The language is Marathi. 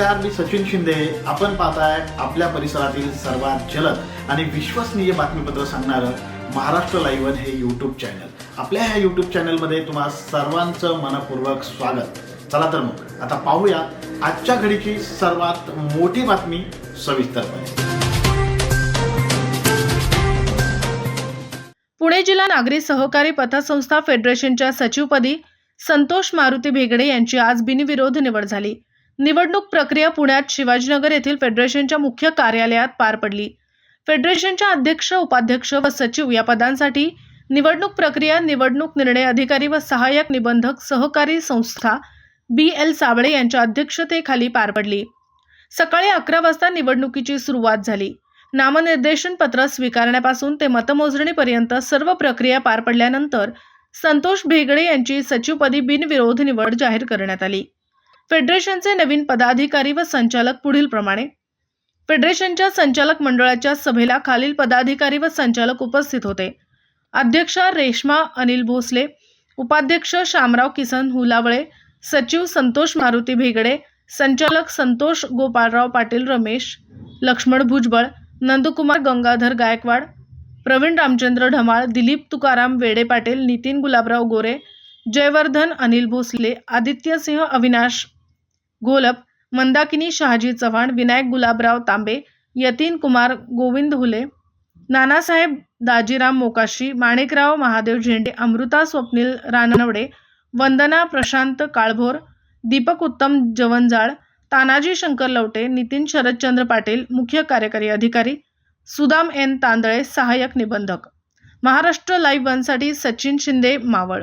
नमस्कार मी सचिन शिंदे. आपण पाहताय आपल्या परिसरातील सर्वात जलद आणि विश्वसनीय बातमीपत्र सांगणारं महाराष्ट्र लाईव्हन हे यूट्यूब चॅनल आपल्या ह्या यूट्यूब चॅनलमध्ये तुम्हा सर्वांचं मनपूर्वक स्वागत. चला तर मग आता पाहूया आजच्या घडीची सर्वात मोठी बातमी सविस्तरपणे. पुणे जिल्हा नागरी सहकारी पतसंस्था फेडरेशनच्या सचिवपदी संतोष मारुती भेगडे यांची आज बिनविरोध निवड झाली. निवडणूक प्रक्रिया पुण्यात शिवाजीनगर येथील फेडरेशनच्या मुख्य कार्यालयात पार पडली. फेडरेशनच्या अध्यक्ष उपाध्यक्ष व सचिव या पदांसाठी निवडणूक प्रक्रिया निवडणूक निर्णय अधिकारी व सहाय्यक निबंधक सहकारी संस्था बी एल साबळे यांच्या अध्यक्षतेखाली पार पडली. सकाळी अकरा वाजता निवडणुकीची सुरुवात झाली. नामनिर्देशन पत्र स्वीकारण्यापासून ते मतमोजणीपर्यंत सर्व प्रक्रिया पार पडल्यानंतर संतोष भेगडे यांची सचिवपदी बिनविरोध निवड जाहीर करण्यात आली. फेडरेशनचे नवीन पदाधिकारी व संचालक पुढील प्रमाणे. फेडरेशनच्या संचालक मंडळाच्या सभेला खालील पदाधिकारी व संचालक उपस्थित होते. अध्यक्षा रेश्मा अनिल भोसले उपाध्यक्ष शामराव किसन हुलावळे सचिव संतोष मारुती भेगडे संचालक संतोष गोपाळराव पाटील रमेश लक्ष्मण भुजबळ नंदकुमार गंगाधर गायकवाड प्रवीण रामचंद्र ढमाळ दिलीप तुकाराम वेडे पाटील नितीन गुलाबराव गोरे जयवर्धन अनिल भोसले आदित्य सिंह अविनाश घोलप मंदाकिनी शहाजी चव्हाण विनायक गुलाबराव तांबे यतीन कुमार गोविंद हुले नानासाहेब दाजीराम मोकाशी माणिकराव महादेव झेंडे अमृता स्वप्नील रानवडे वंदना प्रशांत काळभोर दीपक उत्तम जवंजाळ तानाजी शंकर लवटे नितीन शरदचंद्र पाटील मुख्य कार्यकारी अधिकारी सुदाम एन तांदळे सहाय्यक निबंधक. महाराष्ट्र लाईव्ह वनसाठी सचिन शिंदे मावळ.